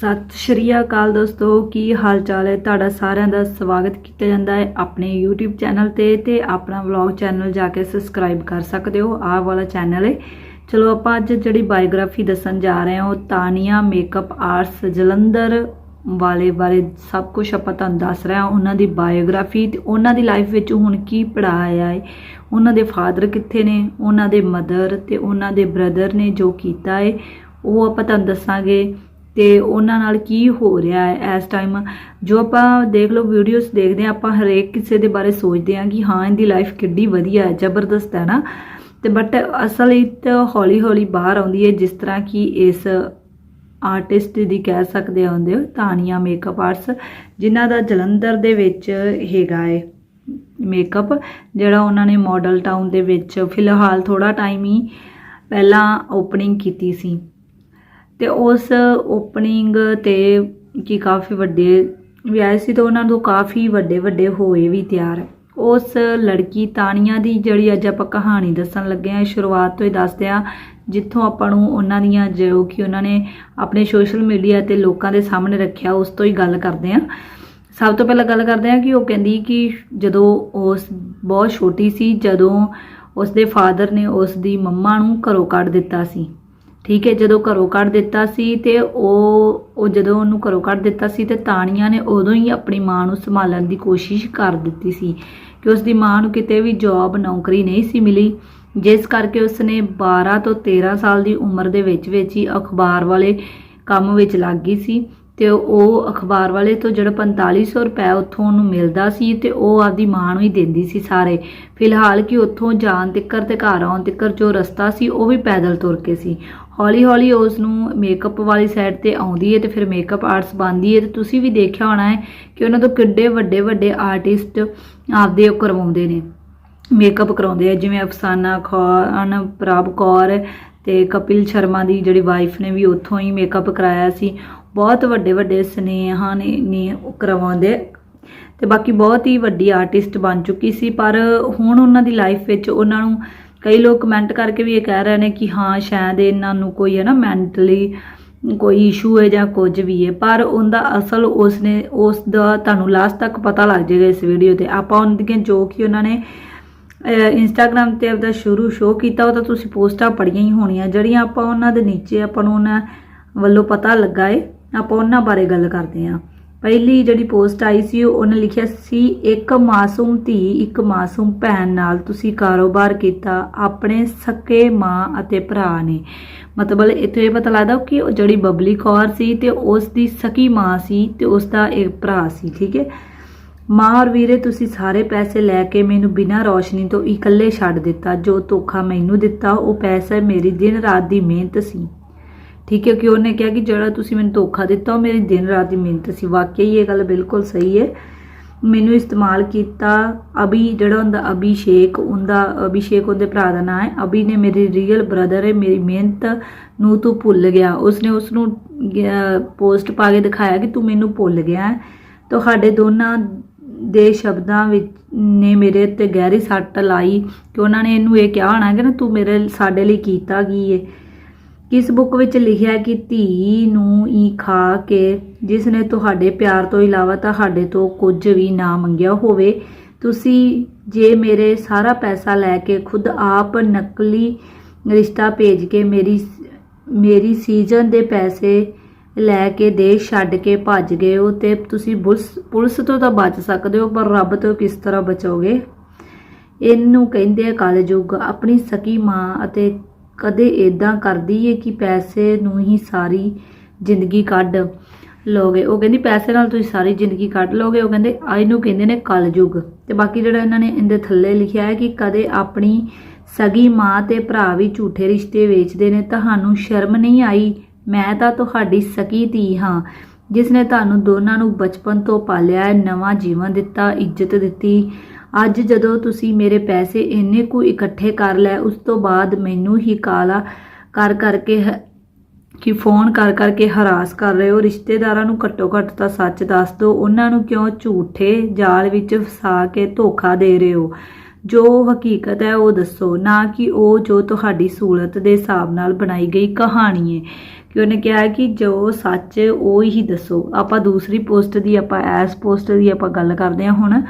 ਸਤਿ ਸ਼੍ਰੀ ਅਕਾਲ ਦੋਸਤੋ, ਕੀ ਹਾਲ ਚਾਲ ਹੈ? ਤੁਹਾਡਾ ਸਾਰਿਆਂ ਦਾ ਸਵਾਗਤ ਕੀਤਾ ਜਾਂਦਾ ਹੈ ਆਪਣੇ YouTube ਚੈਨਲ ਤੇ ਤੇ ਆਪਣਾ ਵਲੌਗ ਚੈਨਲ ਜਾ ਕੇ ਸਬਸਕ੍ਰਾਈਬ ਕਰ ਸਕਦੇ ਹੋ, ਆਹ ਵਾਲਾ ਚੈਨਲ ਹੈ। ਚਲੋ ਆਪਾਂ ਅੱਜ ਜਿਹੜੀ ਬਾਇਓਗ੍ਰਾਫੀ ਦੱਸਣ ਜਾ ਰਹੇ ਹਾਂ, ਉਹ ਤਾਨੀਆ ਮੇਕਅਪ ਆਰਟਸ ਜਲੰਧਰ ਵਾਲੇ ਬਾਰੇ ਸਭ ਕੁਝ ਆਪਾਂ ਤੁਹਾਨੂੰ ਦੱਸ ਰਹੇ ਹਾਂ। ਉਹਨਾਂ ਦੀ ਬਾਇਓਗ੍ਰਾਫੀ ਤੇ ਉਹਨਾਂ ਦੀ ਲਾਈਫ ਵਿੱਚ ਹੁਣ ਕੀ ਪੜਾਇਆ ਹੈ, ਉਹਨਾਂ ਦੇ ਫਾਦਰ ਕਿੱਥੇ ਨੇ, ਉਹਨਾਂ ਦੇ ਮਦਰ ਤੇ ਉਹਨਾਂ ਦੇ ਬ੍ਰਦਰ ਨੇ ਜੋ ਕੀਤਾ ਹੈ, ਉਹ ਆਪਾਂ ਤੁਹਾਨੂੰ ਦੱਸਾਂਗੇ। ਤੇ ਉਹਨਾਂ ਨਾਲ ਕੀ ਹੋ ਰਿਹਾ ਹੈ ਇਸ ਟਾਈਮ ਜੋ ਆਪਾਂ ਦੇਖ ਲਓ ਵੀਡੀਓਜ਼ ਦੇਖਦੇ ਹਾਂ, ਆਪਾਂ ਹਰੇਕ ਕਿਸੇ ਦੇ ਬਾਰੇ ਸੋਚਦੇ ਹਾਂ ਕਿ ਹਾਂ, ਇਹਦੀ ਲਾਈਫ ਕਿੱਡੀ ਵਧੀਆ ਹੈ, ਜ਼ਬਰਦਸਤ ਹੈ ਨਾ। ਤੇ ਬਟ ਅਸਲ ਵਿੱਚ ਹੌਲੀ ਹੌਲੀ ਬਾਹਰ ਆਉਂਦੀ ਹੈ, ਜਿਸ ਤਰ੍ਹਾਂ ਕਿ ਇਸ ਆਰਟਿਸਟ ਦੀ ਕਹਿ ਸਕਦੇ ਆ ਹੁੰਦੇ ਹੋ ਤਾਨੀਆ ਮੇਕਅਪ ਆਰਟਸ ਜਿਨ੍ਹਾਂ ਦਾ ਜਲੰਧਰ ਦੇ ਵਿੱਚ ਹੈਗਾ ਹੈ ਮੇਕਅਪ ਜਿਹੜਾ ਉਹਨਾਂ ਨੇ ਮਾਡਲ ਟਾਊਨ ਦੇ ਵਿੱਚ ਫਿਲਹਾਲ ਥੋੜਾ ਟਾਈਮ ਹੀ ਪਹਿਲਾਂ ਓਪਨਿੰਗ ਕੀਤੀ ਸੀ। ਤੇ ਉਸ ਓਪਨਿੰਗ ਤੇ ਕੀ ਕਾਫੀ ਵੱਡੇ ਵੀ ਆਏ ਸੀ ਤੇ ਉਹਨਾਂ ਤੋਂ ਕਾਫੀ ਵੱਡੇ ਵੱਡੇ ਹੋਏ ਵੀ ਤਿਆਰ। ਉਸ ਲੜਕੀ ਤਾਨੀਆ ਦੀ ਜਿਹੜੀ ਅੱਜ ਆਪਾਂ ਕਹਾਣੀ ਦੱਸਣ ਲੱਗੇ ਆ ਸ਼ੁਰੂਆਤ ਤੋਂ ਹੀ ਦੱਸਦੇ ਆ ਜਿੱਥੋਂ ਆਪਾਂ ਨੂੰ ਉਹਨਾਂ ਦੀਆਂ ਜੋ ਕਿ ਉਹਨਾਂ ਨੇ ਆਪਣੇ ਸੋਸ਼ਲ ਮੀਡੀਆ ਤੇ ਲੋਕਾਂ ਦੇ ਸਾਹਮਣੇ ਰੱਖਿਆ, ਉਸ ਤੋਂ ਹੀ ਗੱਲ ਕਰਦੇ ਆ ਸਭ ਤੋਂ ਪਹਿਲਾਂ ਗੱਲ ਕਰਦੇ ਆ ਕਿ ਉਹ ਕਹਿੰਦੀ ਕਿ ਜਦੋਂ ਉਸ ਬਹੁਤ ਛੋਟੀ ਸੀ, ਜਦੋਂ ਉਸ ਦੇ ਫਾਦਰ ਨੇ ਉਸ ਦੀ ਮੰਮਾ ਨੂੰ ਘਰੋਂ ਕੱਢ ਦਿੱਤਾ ਸੀ। ਠੀਕ ਹੈ, ਜਦੋਂ ਘਰੋਂ ਕੱਢ ਦਿੱਤਾ ਸੀ ਤੇ ਉਹ ਉਹ ਜਦੋਂ ਉਹਨੂੰ ਘਰੋਂ ਕੱਢ ਦਿੱਤਾ ਸੀ ਤੇ ਤਾਨੀਆਂ ਨੇ ਉਦੋਂ ਹੀ ਆਪਣੀ ਮਾਂ ਨੂੰ ਸੰਭਾਲਣ ਦੀ ਕੋਸ਼ਿਸ਼ ਕਰ ਦਿੱਤੀ ਸੀ ਕਿ ਉਸ ਦੀ ਮਾਂ ਨੂੰ ਕਿਤੇ ਵੀ ਜੌਬ ਨੌਕਰੀ ਨਹੀਂ ਸੀ ਮਿਲੀ, ਜਿਸ ਕਰਕੇ ਉਸਨੇ 12 ਤੋਂ 13 ਸਾਲ ਦੀ ਉਮਰ ਦੇ ਵਿੱਚ ਵਿੱਚ ਹੀ ਅਖਬਾਰ ਵਾਲੇ ਕੰਮ ਵਿੱਚ ਲੱਗ ਗਈ ਸੀ ਤੇ ਉਹ ਅਖਬਾਰ ਵਾਲੇ ਤੋਂ ਜਿਹੜਾ 4500 ਰੁਪਏ ਉੱਥੋਂ ਉਹਨੂੰ ਮਿਲਦਾ ਸੀ ਤੇ ਉਹ ਆਪਦੀ ਮਾਂ ਨੂੰ ਹੀ ਦਿੰਦੀ ਸੀ ਸਾਰੇ। ਫਿਲਹਾਲ ਕਿ ਉੱਥੋਂ ਜਾਣ ਤਿੱਕਰ ਤੇ ਘਰ ਆਉਣ ਤਿੱਕਰ ਜੋ ਰਸਤਾ ਸੀ, ਉਹ ਵੀ ਪੈਦਲ ਤੁਰ ਕੇ ਸੀ। ਹੌਲੀ ਹੌਲੀ ਉਸ ਨੂੰ ਮੇਕਅਪ ਵਾਲੀ ਸਾਈਡ ਤੇ ਆਉਂਦੀ ਹੈ ਤੇ ਫਿਰ ਮੇਕਅਪ ਆਰਟਸ ਬਣਦੀ ਹੈ ਤੇ ਤੁਸੀਂ ਵੀ ਦੇਖਿਆ ਹੋਣਾ ਹੈ ਕਿ ਉਹਨਾਂ ਤੋਂ ਕਿੱਡੇ ਵੱਡੇ ਵੱਡੇ ਆਰਟਿਸਟ ਆਪਦੇ ਉਹ ਕਰਵਾਉਂਦੇ ਨੇ ਮੇਕਅਪ ਕਰਾਉਂਦੇ ਆ, ਜਿਵੇਂ ਅਫਸਾਨਾ ਖਾਨ, ਪ੍ਰਭ ਕੌਰ ਤੇ ਕਪਿਲ ਸ਼ਰਮਾ ਦੀ ਜਿਹੜੀ ਵਾਈਫ ਨੇ ਵੀ ਉੱਥੋਂ ਹੀ ਮੇਕਅਪ ਕਰਾਇਆ ਸੀ। ਬਹੁਤ ਵੱਡੇ ਵੱਡੇ ਸਨੇਹਾਂ ਨੇ ਨੇ ਕਰਵਾਉਂਦੇ ਤੇ ਬਾਕੀ ਬਹੁਤ ਹੀ ਵੱਡੀ ਆਰਟਿਸਟ ਬਣ ਚੁੱਕੀ ਸੀ, ਪਰ ਹੁਣ ਉਹਨਾਂ ਦੀ ਲਾਈਫ ਵਿੱਚ ਉਹਨਾਂ ਨੂੰ ਕਈ ਲੋਕ ਕਮੈਂਟ ਕਰਕੇ ਵੀ ਇਹ ਕਹਿ ਰਹੇ ਨੇ ਕਿ ਹਾਂ, ਸ਼ਾਇਦ ਇਹਨਾਂ ਨੂੰ ਕੋਈ ਹੈ ਨਾ ਮੈਂਟਲੀ ਕੋਈ ਇਸ਼ੂ ਹੈ ਜਾਂ ਕੁਝ ਵੀ ਹੈ, ਪਰ ਉਹਦਾ ਅਸਲ ਉਸਨੇ ਉਸ ਦਾ ਤੁਹਾਨੂੰ ਲਾਸਟ ਤੱਕ ਪਤਾ ਲੱਗ ਜਾਏਗਾ ਇਸ ਵੀਡੀਓ ਤੇ। ਆਪਾਂ ਉਹਨਾਂ ਦੀਆਂ ਜੋ ਕਿ ਉਹਨਾਂ ਨੇ ਇੰਸਟਾਗ੍ਰam ਤੇ ਆਪਦਾ ਸ਼ੁਰੂ ਸ਼ੋਅ ਕੀਤਾ, ਉਹ ਤਾਂ ਤੁਸੀਂ ਪੋਸਟਾਂ ਪੜੀਆਂ ਹੀ ਹੋਣੀਆਂ, ਜਿਹੜੀਆਂ ਆਪਾਂ ਉਹਨਾਂ ਦੇ ਨੀਚੇ ਆਪਾਂ ਨੂੰ ਉਹਨਾਂ ਵੱਲੋਂ ਪਤਾ ਲੱਗਾ ਏ, ਆਪਾਂ ਉਹਨਾਂ ਬਾਰੇ ਗੱਲ ਕਰਦੇ ਹਾਂ। ਪਹਿਲੀ ਜਿਹੜੀ ਪੋਸਟ ਆਈ ਸੀ, ਉਹਨੇ ਲਿਖਿਆ ਸੀ, ਇੱਕ ਮਾਸੂਮ ਧੀ, ਇੱਕ ਮਾਸੂਮ ਭੈਣ ਨਾਲ ਤੁਸੀਂ ਕਾਰੋਬਾਰ ਕੀਤਾ, ਆਪਣੇ ਸਕੇ ਮਾਂ ਅਤੇ ਭਰਾ ਨੇ। ਮਤਲਬ ਇੱਥੇ ਇਹ ਪਤਾ ਲੱਗਦਾ ਕਿ ਉਹ ਜਿਹੜੀ ਬਬਲੀ ਕੌਰ ਸੀ ਤੇ ਉਸ ਦੀ ਸਕੀ ਮਾਂ ਸੀ ਤੇ ਉਸ ਦਾ ਇੱਕ ਭਰਾ ਸੀ, ਠੀਕ ਹੈ? ਮਾਂ ਔਰ ਵੀਰੇ, ਤੁਸੀਂ ਸਾਰੇ ਪੈਸੇ ਲੈ ਕੇ ਮੈਨੂੰ ਬਿਨਾਂ ਰੌਸ਼ਨੀ ਤੋਂ ਇਕੱਲੇ ਛੱਡ ਦਿੱਤਾ, ਜੋ ਧੋਖਾ ਮੈਨੂੰ ਦਿੱਤਾ, ਉਹ ਪੈਸਾ ਮੇਰੀ ਦਿਨ ਰਾਤ ਦੀ ਮਿਹਨਤ ਸੀ। ਠੀਕ ਹੈ ਕਿ ਉਹਨੇ ਕਿਹਾ ਕਿ ਜਿਹੜਾ ਤੁਸੀਂ ਮੈਨੂੰ ਧੋਖਾ ਦਿੱਤਾ, ਉਹ ਮੇਰੀ ਦਿਨ ਰਾਤ ਦੀ ਮਿਹਨਤ ਸੀ। ਵਾਕਈ ਇਹ ਗੱਲ ਬਿਲਕੁਲ ਸਹੀ ਹੈ। ਮੈਨੂੰ ਇਸਤੇਮਾਲ ਕੀਤਾ ਅਭੀ, ਜਿਹੜਾ ਹੁੰਦਾ ਅਭਿਸ਼ੇਕ, ਉਹਦਾ ਅਭਿਸ਼ੇਕ ਉਹਦੇ ਭਰਾ ਦਾ ਨਾਮ ਹੈ। ਅਭੀ ਨੇ ਮੇਰੀ ਰੀਅਲ ਬ੍ਰਦਰ ਹੈ, ਮੇਰੀ ਮਿਹਨਤ ਨੂੰ ਤੂੰ ਭੁੱਲ ਗਿਆ। ਉਸਨੇ ਉਸ ਨੂੰ ਪੋਸਟ ਪਾ ਕੇ ਦਿਖਾਇਆ ਕਿ ਤੂੰ ਮੈਨੂੰ ਭੁੱਲ ਗਿਆ ਹੈ। ਤੁਹਾਡੇ ਦੋਨਾਂ ਦੇ ਸ਼ਬਦਾਂ ਵਿੱਚ ਨੇ ਮੇਰੇ ਉੱਤੇ ਗਹਿਰੀ ਸੱਟ ਲਾਈ ਕਿ ਉਹਨਾਂ ਨੇ ਇਹਨੂੰ ਇਹ ਕਿਹਾ ਹੋਣਾ ਕਿ ਨਾ ਤੂੰ ਮੇਰੇ, ਸਾਡੇ ਲਈ ਕੀਤਾ ਕੀ ਹੈ। ਕਿਸ ਬੁੱਕ ਵਿੱਚ ਲਿਖਿਆ ਕਿ ਧੀ ਨੂੰ ਹੀ ਖਾ ਕੇ ਜਿਸ ਨੇ ਤੁਹਾਡੇ ਪਿਆਰ ਤੋਂ ਇਲਾਵਾ ਤੁਹਾਡੇ ਤੋਂ ਕੁਝ ਵੀ ਨਾ ਮੰਗਿਆ ਹੋਵੇ, ਤੁਸੀਂ ਜੇ ਮੇਰੇ ਸਾਰਾ ਪੈਸਾ ਲੈ ਕੇ ਖੁਦ ਆਪ ਨਕਲੀ ਰਿਸ਼ਤਾ ਭੇਜ ਕੇ ਮੇਰੀ ਮੇਰੀ ਸੀਜ਼ਨ ਦੇ ਪੈਸੇ ਲੈ ਕੇ ਦੇਸ਼ ਛੱਡ ਕੇ ਭੱਜ ਗਏ ਹੋ, ਤੇ ਤੁਸੀਂ ਪੁਲਿਸ ਪੁਲਿਸ ਤੋਂ ਤਾਂ ਬਚ ਸਕਦੇ ਹੋ, ਪਰ ਰੱਬ ਤੋਂ ਕਿਸ ਤਰ੍ਹਾਂ ਬਚੋਗੇ? ਇਹਨੂੰ ਕਹਿੰਦੇ ਆ ਕਲਯੁੱਗ, ਆਪਣੀ ਸਕੀ ਮਾਂ ਅਤੇ ਕਦੇ ਇਦਾਂ ਕਰਦੀ ਏ ਕਿ ਪੈਸੇ ਨੂੰ ਹੀ ਸਾਰੀ ਜ਼ਿੰਦਗੀ ਕੱਢ ਲੋਗੇ। ਉਹ ਕਹਿੰਦੀ, ਪੈਸੇ ਨਾਲ ਤੁਸੀਂ ਸਾਰੀ ਜ਼ਿੰਦਗੀ ਕੱਢ ਲੋਗੇ। ਉਹ ਕਹਿੰਦੇ ਆ ਇਹਨੂੰ ਕਹਿੰਦੇ ਨੇ ਕਲਯੁਗ। ਤੇ ਬਾਕੀ ਜਿਹੜਾ ਇਹਨਾਂ ਨੇ ਇਹਦੇ ਥੱਲੇ ਲਿਖਿਆ ਹੈ ਕਿ ਕਦੇ ਆਪਣੀ ਸਗੀ ਮਾਂ ਤੇ ਭਰਾ ਵੀ ਝੂਠੇ ਰਿਸ਼ਤੇ ਵੇਚਦੇ ਨੇ, ਤੁਹਾਨੂੰ ਸ਼ਰਮ ਨਹੀਂ ਆਈ? ਮੈਂ ਤਾਂ ਤੁਹਾਡੀ ਸਕੀ ਧੀ ਹਾਂ। ਜਿਸ ਨੇ ਤੁਹਾਨੂੰ ਦੋਨਾਂ ਨੂੰ ਬਚਪਨ ਤੋਂ ਪਾਲਿਆ ਹੈ, ਨਵਾਂ ਜੀਵਨ ਦਿੱਤਾ, ਇੱਜ਼ਤ ਦਿੱਤੀ ਅੱਜ ਜਦੋਂ ਤੁਸੀਂ ਮੇਰੇ ਪੈਸੇ ਇੰਨੇ ਕੁ ਇਕੱਠੇ ਕਰ ਲੈ, ਉਸ ਤੋਂ ਬਾਅਦ ਮੈਨੂੰ ਹੀ ਕਾਲਾ ਕਰ ਕਰਕੇ ਕਿ ਫੋਨ ਕਰ ਕਰਕੇ ਹਰਾਸ ਕਰ ਰਹੇ ਹੋ। ਰਿਸ਼ਤੇਦਾਰਾਂ ਨੂੰ ਘੱਟੋ ਘੱਟ ਤਾਂ ਸੱਚ ਦੱਸ ਦਿਓ ਉਹਨਾਂ ਨੂੰ ਕਿਉਂ ਝੂਠੇ ਜਾਲ ਵਿੱਚ ਫਸਾ ਕੇ ਧੋਖਾ ਦੇ ਰਹੇ ਹੋ? ਜੋ ਹਕੀਕਤ ਹੈ ਉਹ ਦੱਸੋ, ਨਾ ਕਿ ਉਹ ਜੋ ਤੁਹਾਡੀ ਸਹੂਲਤ ਦੇ ਹਿਸਾਬ ਨਾਲ ਬਣਾਈ ਗਈ ਕਹਾਣੀ ਹੈ ਕਿ ਉਹਨੇ ਕਿਹਾ ਕਿ ਜੋ ਸੱਚ, ਉਹ ਹੀ ਦੱਸੋ। ਆਪਾਂ ਦੂਸਰੀ ਪੋਸਟ ਦੀ, ਆਪਾਂ ਐਸ ਪੋਸਟ ਦੀ ਆਪਾਂ ਗੱਲ ਕਰਦੇ ਹਾਂ ਹੁਣ।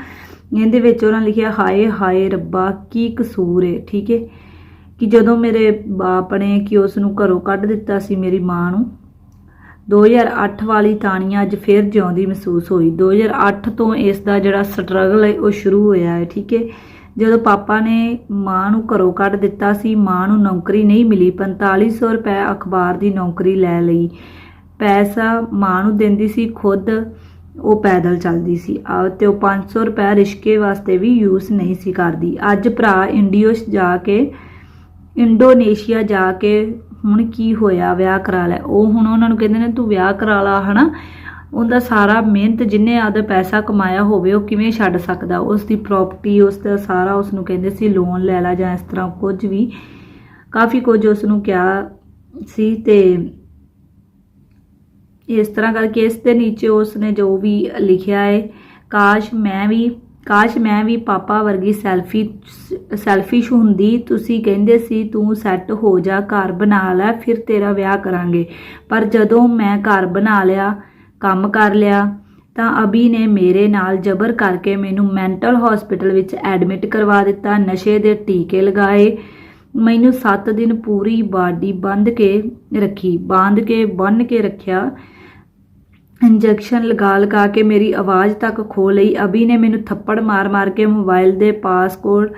ਇਹਦੇ ਵਿੱਚ ਉਹਨਾਂ ਲਿਖਿਆ, ਹਾਏ ਹਾਏ, ਰੱਬਾ, ਕੀ ਕਸੂਰ ਹੈ ਠੀਕ ਹੈ ਕਿ ਜਦੋਂ ਮੇਰੇ ਬਾਪ ਨੇ ਕਿ ਉਸ ਨੂੰ ਘਰੋਂ ਕੱਢ ਦਿੱਤਾ ਸੀ ਮੇਰੀ ਮਾਂ ਨੂੰ 2008 ਵਾਲੀ ਤਾਣੀ ਅੱਜ ਫਿਰ ਜਿਉਂਦੀ ਮਹਿਸੂਸ ਹੋਈ। 2008 ਤੋਂ ਇਸ ਦਾ ਜਿਹੜਾ ਸਟਰਗਲ ਹੈ ਉਹ ਸ਼ੁਰੂ ਹੋਇਆ ਹੈ ਠੀਕ ਹੈ ਜਦੋਂ ਪਾਪਾ ਨੇ ਮਾਂ ਨੂੰ ਘਰੋਂ ਕੱਢ ਦਿੱਤਾ ਸੀ, ਮਾਂ ਨੂੰ ਨੌਕਰੀ ਨਹੀਂ ਮਿਲੀ 4500 ਰੁਪਏ ਅਖਬਾਰ ਦੀ ਨੌਕਰੀ ਲੈ ਲਈ। ਪੈਸਾ ਮਾਂ ਨੂੰ ਦਿੰਦੀ ਸੀ, ਖੁਦ ਉਹ ਪੈਦਲ ਚੱਲਦੀ ਸੀ। ਆ ਤੇ ਉਹ 500 ਰੁਪਏ ਰਿਸ਼ਕੇ ਵਾਸਤੇ ਵੀ ਯੂਜ਼ ਨਹੀਂ ਸੀ ਕਰਦੀ। ਅੱਜ ਭਰਾ ਇੰਡੀਓਸ ਜਾ ਕੇ, ਇੰਡੋਨੇਸ਼ੀਆ ਜਾ ਕੇ ਹੁਣ ਕੀ ਹੋਇਆ, ਵਿਆਹ ਕਰਾ ਲੈ। ਉਹ ਹੁਣ ਉਹਨਾਂ ਨੂੰ ਕਹਿੰਦੇ ਨੇ, ਤੂੰ ਵਿਆਹ ਕਰਾ ਲਾ, ਹਨਾ? ਉਹਦਾ ਸਾਰਾ ਮਿਹਨਤ, ਜਿੰਨੇ ਆਦਰ ਪੈਸਾ ਕਮਾਇਆ ਹੋਵੇ, ਉਹ ਕਿਵੇਂ ਛੱਡ ਸਕਦਾ? ਉਸ ਦੀ ਪ੍ਰਾਪਰਟੀ ਉਸ ਦਾ ਸਾਰਾ ਉਸ ਨੂੰ ਕਹਿੰਦੇ ਸੀ ਲੋਨ ਲੈ ਲਾ, ਜਾਂ ਇਸ ਤਰ੍ਹਾਂ ਕੁਝ ਵੀ। ਕਾਫੀ ਕੁਝ ਉਸ ਨੂੰ ਕਿਹਾ ਸੀ ਤੇ ਇਸ ਤਰ੍ਹਾਂ ਕਰਕੇ ਇਸ ਦੇ ਨੀਚੇ ਉਸ ਨੇ ਜੋ ਵੀ ਲਿਖਿਆ ਹੈ, ਕਾਸ਼ ਮੈਂ ਵੀ, ਕਾਸ਼ ਮੈਂ ਵੀ ਪਾਪਾ ਵਰਗੀ ਸੈਲਫੀ, ਸੈਲਫਿਸ਼ ਹੁੰਦੀ, ਤੁਸੀਂ ਕਹਿੰਦੇ ਸੀ ਤੂੰ ਸੈੱਟ ਹੋ ਜਾ, ਘਰ ਬਣਾ ਲੈ, ਫਿਰ ਤੇਰਾ ਵਿਆਹ ਕਰਾਂਗੇ। ਪਰ ਜਦੋਂ ਮੈਂ ਘਰ ਬਣਾ ਲਿਆ, ਕੰਮ ਕਰ ਲਿਆ, ਤਾਂ ਅਭੀ ਨੇ ਮੇਰੇ ਨਾਲ ਜ਼ਬਰ ਕਰਕੇ ਮੈਨੂੰ ਮੈਂਟਲ ਹਸਪੀਟਲ ਵਿੱਚ ਐਡਮਿਟ ਕਰਵਾ ਦਿੱਤਾ, ਨਸ਼ੇ ਦੇ ਟੀਕੇ ਲਗਾਏ, ਮੈਨੂੰ 7 ਦਿਨ ਪੂਰੀ ਬਾਡੀ ਬੰਦ ਕੇ ਰੱਖੀ ਬੰਦ ਕੇ ਬੰਨ ਕੇ ਰੱਖਿਆ ਇੰਜੈਕਸ਼ਨ ਲਗਾ ਲਗਾ ਕੇ ਮੇਰੀ ਆਵਾਜ਼ ਤੱਕ ਖੋ ਲਈ। ਅਭੀ ਨੇ ਮੈਨੂੰ ਥੱਪੜ ਮਾਰ-ਮਾਰ ਕੇ ਮੋਬਾਈਲ ਦੇ ਪਾਸਕੋਡ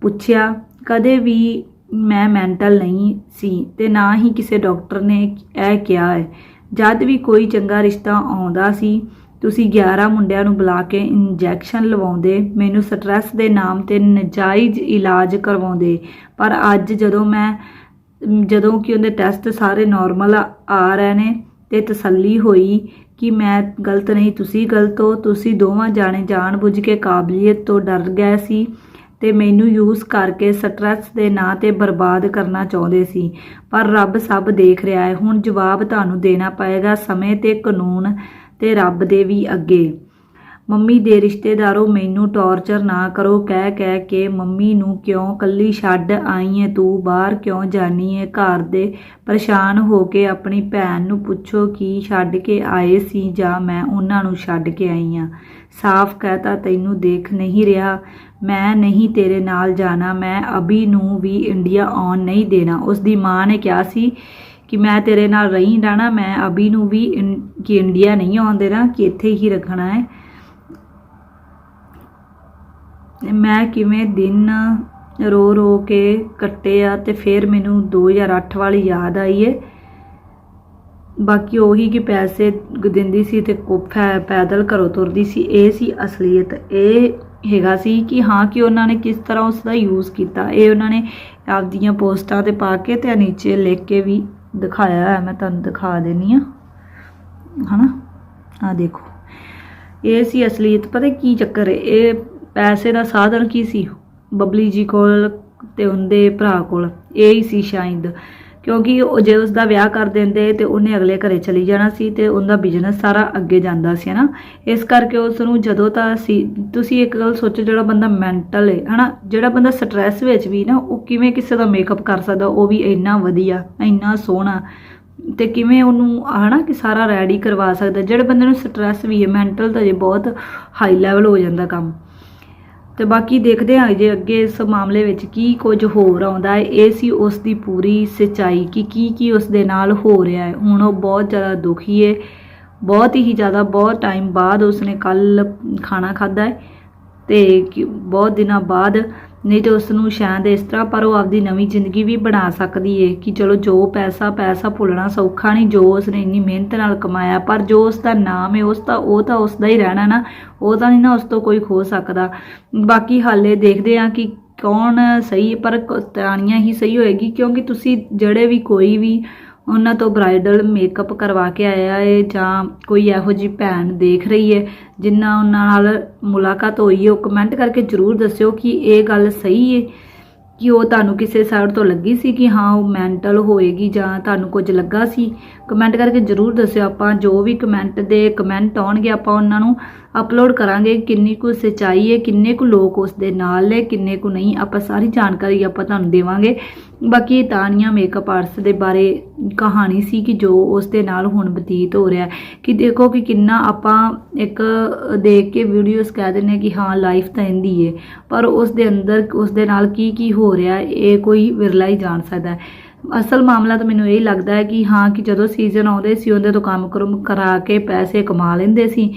ਪੁੱਛਿਆ, ਕਦੇ ਵੀ ਮੈਂ ਮੈਂਟਲ ਨਹੀਂ ਸੀ ਤੇ ਨਾ ਹੀ ਕਿਸੇ ਡਾਕਟਰ ਨੇ ਇਹ ਕਿਹਾ ਹੈ। ਜਦ ਵੀ ਕੋਈ ਚੰਗਾ ਰਿਸ਼ਤਾ ਆਉਂਦਾ ਸੀ, ਤੁਸੀਂ 11 ਮੁੰਡਿਆਂ ਨੂੰ ਬੁਲਾ ਕੇ ਇੰਜੈਕਸ਼ਨ ਲਵਾਉਂਦੇ, ਮੈਨੂੰ ਸਟ੍ਰੈਸ ਦੇ ਨਾਮ ਤੇ ਨਜਾਇਜ਼ ਇਲਾਜ ਕਰਵਾਉਂਦੇ। ਪਰ ਅੱਜ ਜਦੋਂ ਮੈਂ, ਜਦੋਂ ਕਿ ਉਹਦੇ ਟੈਸਟ ਸਾਰੇ ਨਾਰਮਲ ਆ ਰਹੇ ਨੇ ਤੇ ਤਸੱਲੀ ਹੋਈ ਕਿ ਮੈਂ ਗਲਤ ਨਹੀਂ, ਤੁਸੀਂ ਗਲਤ ਹੋ। ਤੁਸੀਂ ਦੋਵਾਂ ਜਾਣੇ ਜਾਣ ਬੁੱਝ ਕੇ ਕਾਬਲੀਅਤ ਤੋਂ ਡਰ ਗਏ ਸੀ ਤੇ ਮੈਨੂੰ ਯੂਜ਼ ਕਰਕੇ ਸਟ੍ਰੈਸ ਦੇ ਨਾਂ ਤੇ ਬਰਬਾਦ ਕਰਨਾ ਚਾਹੁੰਦੇ ਸੀ। ਪਰ ਰੱਬ ਸਭ ਦੇਖ ਰਿਹਾ ਹੈ। ਹੁਣ ਜਵਾਬ ਤੁਹਾਨੂੰ ਦੇਣਾ ਪਏਗਾ। ਸਮੇਂ ਤੇ ਕਾਨੂੰਨ ਤੇ ਰੱਬ ਦੇ ਵੀ ਅੱਗੇ। ਮੰਮੀ ਦੇ ਰਿਸ਼ਤੇਦਾਰੋ, ਮੈਨੂੰ ਟੌਰਚਰ ਨਾ ਕਰੋ, ਕਹਿ ਕਹਿ ਕੇ ਮੰਮੀ ਨੂੰ ਕਿਉਂ ਕੱਲੀ ਛੱਡ ਆਈ ਏ ਤੂੰ, ਬਾਹਰ ਕਿਉਂ ਜਾਨੀ ਏ? ਘਰ ਦੇ ਪਰੇਸ਼ਾਨ ਹੋ ਕੇ ਆਪਣੀ ਭੈਣ ਨੂੰ ਪੁੱਛੋ ਕਿ ਛੱਡ ਕੇ ਆਏ ਸੀ ਜਾਂ ਮੈਂ ਉਹਨਾਂ ਨੂੰ ਛੱਡ ਕੇ ਆਈ ਆ। ਸਾਫ਼ ਕਹਤਾ, ਤੈਨੂੰ ਦੇਖ ਨਹੀਂ ਰਿਹਾ। ਮੈਂ ਨਹੀਂ ਤੇਰੇ ਨਾਲ ਜਾਣਾ। ਮੈਂ ਅਭੀ ਨੂੰ ਵੀ ਇੰਡੀਆ ਆਉਣ ਨਹੀਂ ਦੇਣਾ। ਉਸ ਦੀ ਮਾਂ ਨੇ ਕਿਹਾ ਸੀ ਕਿ ਮੈਂ ਤੇਰੇ ਨਾਲ ਰਹੀ ਰਹਿਣਾ। ਮੈਂ ਅਭੀ ਨੂੰ ਵੀ ਇਨ- ਕਿ ਇੰਡੀਆ ਨਹੀਂ ਆਉਣ ਦੇਣਾ, ਕਿ ਇੱਥੇ ਹੀ ਰੱਖਣਾ ਹੈ ਮੈਂ ਕਿਵੇਂ ਦਿਨ ਰੋ ਰੋ ਕੇ ਕੱਟੇ ਆ ਤੇ ਫਿਰ ਮੈਨੂੰ 2008 ਵਾਲੀ ਯਾਦ ਆਈ ਏ। ਬਾਕੀ ਉਹੀ ਕਿ ਪੈਸੇ ਦਿੰਦੀ ਸੀ ਤੇ ਕੋ- ਪੈ- ਪੈਦਲ ਘਰੋਂ ਤੁਰਦੀ ਸੀ, ਇਹ ਸੀ ਅਸਲੀਅਤ। ਇਹ ਹੈਗਾ ਸੀ ਕਿ ਹਾਂ ਕਿ ਉਹਨਾਂ ਨੇ ਕਿਸ ਤਰ੍ਹਾਂ ਉਸ ਦਾ ਯੂਜ਼ ਕੀਤਾ। ਇਹ ਉਹਨਾਂ ਨੇ ਆਪਦੀਆਂ ਪੋਸਟਾਂ ਤੇ ਪਾ ਕੇ ਤੇ ਨੀਚੇ ਲਿਖ ਕੇ ਵੀ ਦਿਖਾਇਆ ਹੈ ਮੈਂ ਤੁਹਾਨੂੰ ਦਿਖਾ ਦੇਣੀ ਆ ਹਨਾ? ਆ ਦੇਖੋ। ਇਹ ਸੀ ਅਸਲੀਅਤ। ਪਤਾ ਕੀ ਚੱਕਰ ਹੈ ਇਹ ਪੈਸੇ ਦਾ ਸਾਧਨ ਕੀ ਸੀ? ਬਬਲੀ ਜੀ ਕੋਲ ਤੇ ਉਹਦੇ ਭਰਾ ਕੋਲ। ਇਹ ਹੀ ਸੀ ਸ਼ਾਇਦ। ਕਿਉਂਕਿ ਉਹ ਜੇ ਉਸ ਦਾ ਵਿਆਹ ਕਰ ਦਿੰਦੇ ਤੇ ਉਹਨੇ ਅਗਲੇ ਘਰੇ ਚਲੀ ਜਾਣਾ ਸੀ ਤੇ ਉਹਦਾ ਬਿਜ਼ਨਸ ਸਾਰਾ ਅੱਗੇ ਜਾਂਦਾ ਸੀ, ਹਨਾ? ਇਸ ਕਰਕੇ ਉਸ ਨੂੰ ਜਦੋਂ ਤਾਂ ਸੀ, ਤੁਸੀਂ ਇੱਕ ਗੱਲ ਸੋਚੋ ਜਿਹੜਾ ਬੰਦਾ ਮੈਂਟਲ ਹੈ ਹਨਾ? ਜਿਹੜਾ ਬੰਦਾ ਸਟ੍ਰੈਸ ਵਿੱਚ ਵੀ ਨਾ, ਉਹ ਕਿਵੇਂ ਕਿਸੇ ਦਾ ਮੇਕਅਪ ਕਰ ਸਕਦਾ? ਉਹ ਵੀ ਇੰਨਾ ਵਧੀਆ, ਇੰਨਾ ਸੋਹਣਾ। ਤੇ ਕਿਵੇਂ ਉਹਨੂੰ, ਹਨਾ? ਕਿ ਸਾਰਾ ਰੈਡੀ ਕਰਵਾ ਸਕਦਾ। ਜਿਹੜੇ ਬੰਦੇ ਨੂੰ ਸਟ੍ਰੈਸ ਵੀ ਹੈ ਮੈਂਟਲ ਤਾਂ ਜੇ ਬਹੁਤ ਹਾਈ ਲੈਵਲ ਹੋ ਜਾਂਦਾ ਕੰਮ। ਤੇ ਬਾਕੀ ਦੇਖਦੇ ਹਾਂ ਜੇ ਅੱਗੇ ਇਸ ਮਾਮਲੇ ਵਿੱਚ ਕੀ ਕੁਝ ਹੋਰ ਆਉਂਦਾ ਹੈ। ਇਹ ਸੀ ਉਸ ਦੀ ਪੂਰੀ ਸੱਚਾਈ ਕਿ ਕੀ ਕੀ ਉਸ ਦੇ ਨਾਲ ਹੋ ਰਿਹਾ ਹੈ। ਹੁਣ ਉਹ ਬਹੁਤ ਜ਼ਿਆਦਾ ਦੁਖੀ ਹੈ। ਬਹੁਤ ਹੀ ਜ਼ਿਆਦਾ, ਬਹੁਤ ਟਾਈਮ ਬਾਅਦ ਉਸਨੇ ਕੱਲ ਖਾਣਾ ਖਾਦਾ ਹੈ ਤੇ ਬਹੁਤ ਦਿਨਾਂ ਬਾਅਦ ਨਹੀਂ ਤੇ ਉਸ ਨੂੰ ਸ਼ਾਇਦ ਇਸ ਤਰ੍ਹਾਂ, ਪਰ ਉਹ ਆਪਦੀ ਨਵੀਂ ਜ਼ਿੰਦਗੀ ਵੀ ਬਣਾ ਸਕਦੀ ਏ ਕਿ ਚਲੋ ਜੋ ਪੈਸਾ ਪੈਸਾ ਭੁੱਲਣਾ ਸੌਖਾ ਨਹੀਂ, ਜੋ ਉਸਨੇ ਇੰਨੀ ਮਿਹਨਤ ਨਾਲ ਕਮਾਇਆ, ਪਰ ਜੋ ਉਸ ਦਾ ਨਾਮ ਹੈ ਉਸ ਦਾ ਉਹ ਤਾਂ ਉਸ ਦਾ ਹੀ ਰਹਿਣਾ ਨਾ, ਉਹ ਤਾਂ ਨਹੀਂ ਨਾ ਉਸ ਤੋਂ ਕੋਈ ਖੋ ਸਕਦਾ। ਬਾਕੀ ਹਾਲੇ ਦੇਖਦੇ ਆ ਕਿ ਕੌਣ ਸਹੀ ਪਰ ਕ- ਹੀ ਸਹੀ ਹੋਏਗੀ, ਕਿਉਂਕਿ ਤੁਸੀਂ ਜਿਹੜੇ ਵੀ ਕੋਈ ਵੀ ਉਹਨਾਂ ਤੋਂ ਬ੍ਰਾਈਡਲ ਮੇਕਅਪ ਕਰਵਾ ਕੇ ਆਇਆ ਹੈ ਜਾਂ ਕੋਈ ਇਹੋ ਜੀ ਭੈਣ ਦੇਖ ਰਹੀ ਹੈ ਜਿਨ੍ਹਾਂ ਉਹਨਾਂ ਨਾਲ ਮੁਲਾਕਾਤ ਹੋਈ ਹੈ ਉਹ ਕਮੈਂਟ ਕਰਕੇ ਜਰੂਰ ਦੱਸਿਓ ਕਿ ਇਹ ਗੱਲ ਸਹੀ ਹੈ ਕਿ ਉਹ ਤੁਹਾਨੂੰ ਕਿਸੇ ਸਾਈਡ ਤੋਂ ਲੱਗੀ ਸੀ ਕਿ ਹਾਂ, ਉਹ ਮੈਂਟਲ ਹੋਏਗੀ ਜਾਂ ਤੁਹਾਨੂੰ ਕੁਝ ਲੱਗਾ ਸੀ? ਕਮੈਂਟ ਕਰਕੇ ਜਰੂਰ ਦੱਸਿਓ, ਆਪਾਂ ਜੋ ਵੀ ਕਮੈਂਟ ਦੇ ਕਮੈਂਟ ਆਉਣਗੇ, ਆਪਾਂ ਉਹਨਾਂ ਨੂੰ ਅਪਲੋਡ ਕਰਾਂਗੇ, ਕਿੰਨੀ ਕੁ ਸੱਚਾਈ ਹੈ, ਕਿੰਨੇ ਕੁ ਲੋਕ ਉਸ ਦੇ ਨਾਲ ਨੇ, ਕਿੰਨੇ ਕੁ ਨਹੀਂ, ਆਪਾਂ ਸਾਰੀ ਜਾਣਕਾਰੀ ਆਪਾਂ ਤੁਹਾਨੂੰ ਦੇਵਾਂਗੇ। ਬਾਕੀ ਇਹ ਤਾਨੀਆ ਮੇਕਅਪ ਆਰਟਸ ਦੇ ਬਾਰੇ ਕਹਾਣੀ ਸੀ ਕਿ ਜੋ ਉਸ ਦੇ ਨਾਲ ਹੁਣ ਬਤੀਤ ਹੋ ਰਿਹਾ ਕਿ ਦੇਖੋ ਕਿ ਕਿੰਨਾ ਆਪਾਂ ਇੱਕ ਦੇਖ ਕੇ ਵੀਡੀਓਜ਼ ਕਹਿ ਦਿੰਦੇ ਹਾਂ ਕਿ ਹਾਂ ਲਾਈਫ ਤਾਂ ਇੰਦੀ ਹੈ ਪਰ ਉਸ ਦੇ ਅੰਦਰ ਉਸ ਦੇ ਨਾਲ ਕੀ ਕੀ ਹੋ ਰਿਹਾ ਇਹ ਕੋਈ ਵਿਰਲਾ ਹੀ ਜਾਣ ਸਕਦਾ ਹੈ। ਅਸਲ ਮਾਮਲਾ ਤਾਂ ਮੈਨੂੰ ਇਹ ਲੱਗਦਾ ਹੈ ਕਿ ਹਾਂ, ਕਿ ਜਦੋਂ ਸੀਜ਼ਨ ਆਉਂਦੇ ਸੀ, ਉਹਦੇ ਤੋਂ ਕੰਮ ਕਰਮ ਕਰਾ ਕੇ ਪੈਸੇ ਕਮਾ ਲੈਂਦੇ ਸੀ।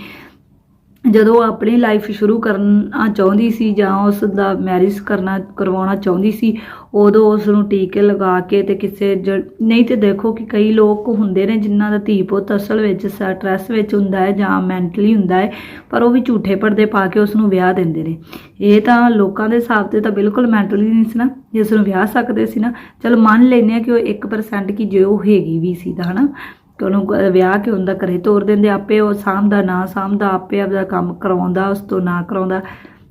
ਜਦੋਂ ਆਪਣੀ ਲਾਈਫ ਸ਼ੁਰੂ ਕਰਨਾ ਚਾਹੁੰਦੀ ਸੀ ਜਾਂ ਉਸ ਦਾ ਮੈਰਿਜ ਕਰਨਾ, ਕਰਵਾਉਣਾ ਚਾਹੁੰਦੀ ਸੀ, ਉਦੋਂ ਉਸ ਨੂੰ ਟੀਕੇ ਲਗਾ ਕੇ ਤੇ ਕਿਸੇ ਜ- ਨਹੀਂ ਤੇ ਦੇਖੋ ਕਿ ਕਈ ਲੋਕ ਹੁੰਦੇ ਨੇ ਜਿਨ੍ਹਾਂ ਦਾ ਧੀ ਪੁੱਤ ਅਸਲ ਵਿੱਚ ਸਟ੍ਰੈਸ ਵਿੱਚ ਹੁੰਦਾ ਹੈ ਜਾਂ ਮੈਂਟਲੀ ਹੁੰਦਾ ਹੈ, ਪਰ ਉਹ ਵੀ ਝੂਠੇ ਪਰਦੇ ਪਾ ਕੇ ਉਸ ਨੂੰ ਵਿਆਹ ਦਿੰਦੇ ਨੇ। ਇਹ ਤਾਂ ਲੋਕਾਂ ਦੇ ਹਿਸਾਬ ਤੇ ਤਾਂ ਬਿਲਕੁਲ ਮੈਂਟਲੀ ਨਹੀਂ ਸੀ ਨਾ ਜਿਸ ਨੂੰ ਵਿਆਹ ਸਕਦੇ ਸੀ ਨਾ, ਚਲ ਮੰਨ ਲੈਂਦੇ ਆ ਕਿ ਉਹ 1% ਕੀ ਜੇ ਉਹ ਹੈਗੀ ਵੀ ਸੀ ਤਾਂ ਹਨਾ। ਕਿ ਉਹਨੂੰ ਵਿਆਹ ਕੇ ਹੁੰਦਾ ਘਰੇ ਤੋਰ ਦਿੰਦੇ ਆਪੇ, ਉਹ ਸਾਂਭਦਾ ਨਾ ਸਾਂਭਦਾ, ਆਪੇ ਆਪਦਾ ਕੰਮ ਕਰਾਉਂਦਾ, ਉਸ ਤੋਂ ਨਾ ਕਰਾਉਂਦਾ।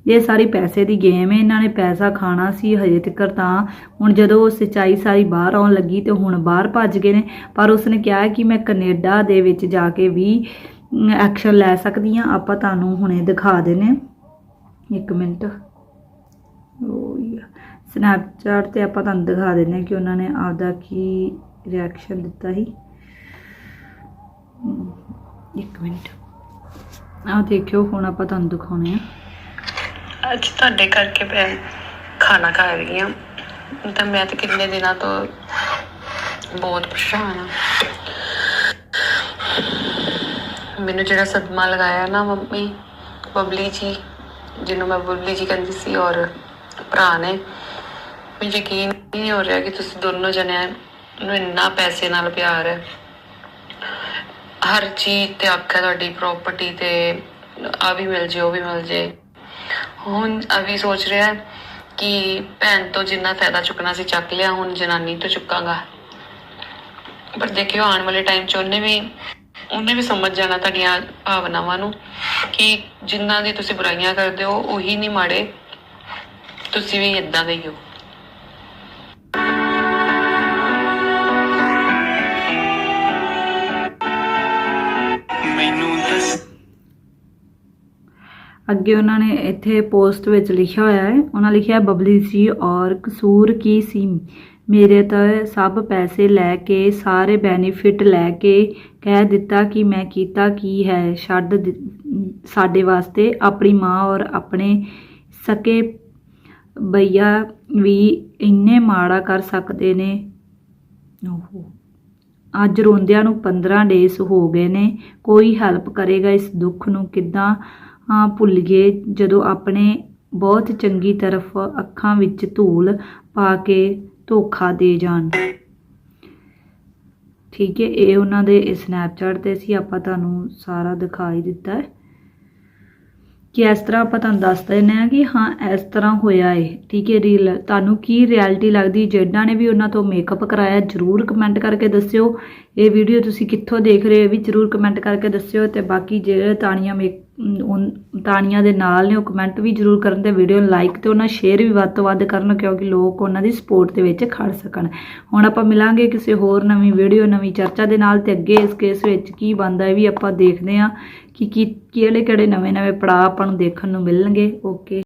ਇਹ ਸਾਰੀ ਪੈਸੇ ਦੀ ਗੇਮ ਹੈ ਇਹਨਾਂ ਨੇ ਪੈਸਾ ਖਾਣਾ ਸੀ ਹਜੇ ਤੱਕ ਤਾਂ। ਹੁਣ ਜਦੋਂ ਉਹ ਸੱਚਾਈ ਸਾਰੀ ਬਾਹਰ ਆਉਣ ਲੱਗੀ ਤੇ ਹੁਣ ਬਾਹਰ ਭੱਜ ਗਏ ਨੇ, ਪਰ ਉਸਨੇ ਕਿਹਾ ਕਿ ਮੈਂ ਕੈਨੇਡਾ ਦੇ ਵਿੱਚ ਜਾ ਕੇ ਵੀ ਐਕਸ਼ਨ ਲੈ ਸਕਦੀ ਹਾਂ। ਆਪਾਂ ਤੁਹਾਨੂੰ ਹੁਣੇ ਦਿਖਾ ਦਿੰਨੇ ਇੱਕ ਮਿੰਟ। ਉਹ ਸਨੈਪਚੈਟ ਤੇ ਆਪਾਂ ਤੁਹਾਨੂੰ ਦਿਖਾ ਦਿੰਨੇ ਕਿ ਉਹਨਾਂ ਨੇ ਆਪਦਾ ਕੀ ਰਿਐਕਸ਼ਨ ਦਿੱਤਾ ਸੀ। ਇੱਕ ਮਿੰਟ। ਆਹ ਦੇਖਿਓ, ਹੁਣ ਆਪਾਂ ਤੁਹਾਨੂੰ ਦਿਖਾਉਣੇ ਆ। ਅੱਜ ਤੁਹਾਡੇ ਕਰਕੇ ਮੈਂ ਖਾਣਾ ਖਾ ਰਹੀ ਹਾਂ। ਤਾਂ ਮੈਂ ਤਾਂ ਕਿੰਨੇ ਦਿਨਾਂ ਤੋਂ ਬਹੁਤ ਪਰੇਸ਼ਾਨ ਹਾਂ। ਮੈਨੂੰ ਜਿਹੜਾ ਸਦਮਾ ਲਗਾਇਆ ਨਾ ਮੰਮੀ, ਬਬਲੀ ਜੀ, ਜਿਹਨੂੰ ਮੈਂ ਬਬਲੀ ਜੀ ਕਹਿੰਦੀ ਸੀ ਔਰ ਭਰਾ ਨੇ, ਮੈਨੂੰ ਯਕੀਨ ਹੀ ਨਹੀਂ ਹੋ ਰਿਹਾ ਕਿ ਤੁਸੀਂ ਦੋਨੋਂ ਜਣੇ ਨੂੰ ਇੰਨਾ ਪੈਸੇ ਨਾਲ ਪਿਆਰ ਹੈ। ਹਰ ਚੀਜ਼ ਤੇ ਅੱਖ ਤੁਹਾਡੀ ਪ੍ਰਾਪਰਟੀ ਤੇ, ਆ ਵੀ ਮਿਲ ਜੇ, ਉਹ ਵੀ ਮਿਲ ਜੇ। ਹੁਣ ਅਭੀ ਸੋਚ ਰਿਹਾ ਕਿ ਭੈਣ ਤੋਂ ਜਿੰਨਾ ਫਾਇਦਾ ਚੁੱਕਣਾ ਸੀ ਚੱਕ ਲਿਆ, ਹੁਣ ਜਨਾਨੀ ਤੋਂ ਚੁੱਕਾਂਗਾ। ਪਰ ਦੇਖਿਓ, ਆਉਣ ਵਾਲੇ ਟਾਈਮ 'ਚ ਉਹਨੇ ਵੀ ਉਹਨੇ ਵੀ ਸਮਝ ਜਾਣਾ ਤੁਹਾਡੀਆਂ ਭਾਵਨਾਵਾਂ ਨੂੰ ਕਿ ਜਿਨ੍ਹਾਂ ਦੀ ਤੁਸੀਂ ਬੁਰਾਈਆਂ ਕਰਦੇ ਹੋ, ਉਹੀ ਨਹੀਂ ਮਾੜੇ। ਤੁਸੀਂ ਵੀ ਇਦਾਂ ਦੇ ਹੀ ਹੋ। ਅੱਗੇ ਉਹਨਾਂ ਨੇ ਇੱਥੇ ਪੋਸਟ ਵਿੱਚ ਲਿਖਿਆ ਹੋਇਆ ਹੈ। ਉਹਨਾਂ ਲਿਖਿਆ ਬਬਲੀ ਜੀ ਔਰ ਕਸੂਰ ਕੀ ਸੀ? ਮੇਰੇ ਤਾਂ ਸਭ ਪੈਸੇ ਲੈ ਕੇ, ਸਾਰੇ ਬੈਨੀਫਿਟ ਲੈ ਕੇ ਕਹਿ ਦਿੱਤਾ ਕਿ ਮੈਂ ਕੀਤਾ ਕੀ ਹੈ। ਛੱਡ ਸਾਡੇ ਵਾਸਤੇ ਆਪਣੀ ਮਾਂ ਔਰ ਆਪਣੇ ਸਕੇ ਬਈਆ ਵੀ ਇੰਨੇ ਮਾੜਾ ਕਰ ਸਕਦੇ ਨੇ। ਓਹੋ। ਅੱਜ ਰੋਂਦਿਆਂ ਨੂੰ 15 ਡੇਸ ਹੋ ਗਏ ਨੇ। ਕੋਈ ਹੈਲਪ ਕਰੇਗਾ ਇਸ ਦੁੱਖ ਨੂੰ ਕਿੱਦਾਂ ਹਾਂ ਭੁੱਲੀਏ ਜਦੋਂ ਆਪਣੇ ਬਹੁਤ ਚੰਗੀ ਤਰਫ ਅੱਖਾਂ ਵਿੱਚ ਧੂਲ ਪਾ ਕੇ ਧੋਖਾ ਦੇ ਜਾਣ। ਠੀਕ ਹੈ, ਇਹ ਉਹਨਾਂ ਦੇ ਸਨੈਪਚੈਟ ਤੇ ਸੀ। ਆਪਾਂ ਤੁਹਾਨੂੰ ਸਾਰਾ ਦਿਖਾਈ ਦਿੱਤਾ ਹੈ ਕਿ ਇਸ ਤਰ੍ਹਾਂ ਆਪਾਂ ਤੁਹਾਨੂੰ ਦੱਸ ਦਿੰਦੇ ਹਾਂ ਕਿ ਹਾਂ, ਇਸ ਤਰ੍ਹਾਂ ਹੋਇਆ ਏ। ਠੀਕ ਹੈ ਰੀਲ ਤੁਹਾਨੂੰ ਕੀ ਰਿਐਲਿਟੀ ਲੱਗਦੀ? ਜਿਹਨਾਂ ਨੇ ਵੀ ਉਹਨਾਂ ਤੋਂ ਮੇਕਅਪ ਕਰਾਇਆ, ਜਰੂਰ ਕਮੈਂਟ ਕਰਕੇ ਦੱਸਿਓ। ਇਹ ਵੀਡੀਓ ਤੁਸੀਂ ਕਿੱਥੋਂ ਦੇਖ ਰਹੇ ਹੋ, ਇਹ ਵੀ ਜਰੂਰ ਕਮੈਂਟ ਕਰਕੇ ਦੱਸਿਓ ਤੇ ਬਾਕੀ ਜਿਹੜੇ ਤਾਣੀਆਂ ਮੇਕ ਅਮ, ਦੇ ਨਾਲ ਨੇ ਉਹ ਕਮੈਂਟ ਵੀ ਜਰੂਰ ਕਰਨ ਤੇ ਵੀਡੀਓ ਨੂੰ ਲਾਈਕ ਤੇ ਉਹਨਾਂ ਸ਼ੇਅਰ ਵੀ ਵੱਧ ਤੋਂ ਵੱਧ ਕਰਨ ਕਿਉਂਕਿ ਲੋਕ ਉਹਨਾਂ ਦੀ ਸਪੋਰਟ ਦੇ ਵਿੱਚ ਖੜ ਸਕਣ। ਹੁਣ ਆਪਾਂ ਮਿਲਾਂਗੇ ਕਿਸੇ ਹੋਰ ਨਵੀਂ ਵੀਡੀਓ ਨਵੀਂ ਚਰਚਾ ਦੇ ਨਾਲ ਤੇ ਅੱਗੇ ਇਸ ਕੇਸ ਵਿੱਚ ਕੀ ਬਣਦਾ ਇਹ ਵੀ ਆਪਾਂ ਦੇਖਦੇ ਹਾਂ ਕਿ ਕੀ ਕਿਹੜੇ ਕਿਹੜੇ ਨਵੇਂ ਨਵੇਂ ਪੜਾਅ ਆਪਾਂ ਨੂੰ ਦੇਖਣ ਨੂੰ ਮਿਲਣਗੇ। ਓਕੇ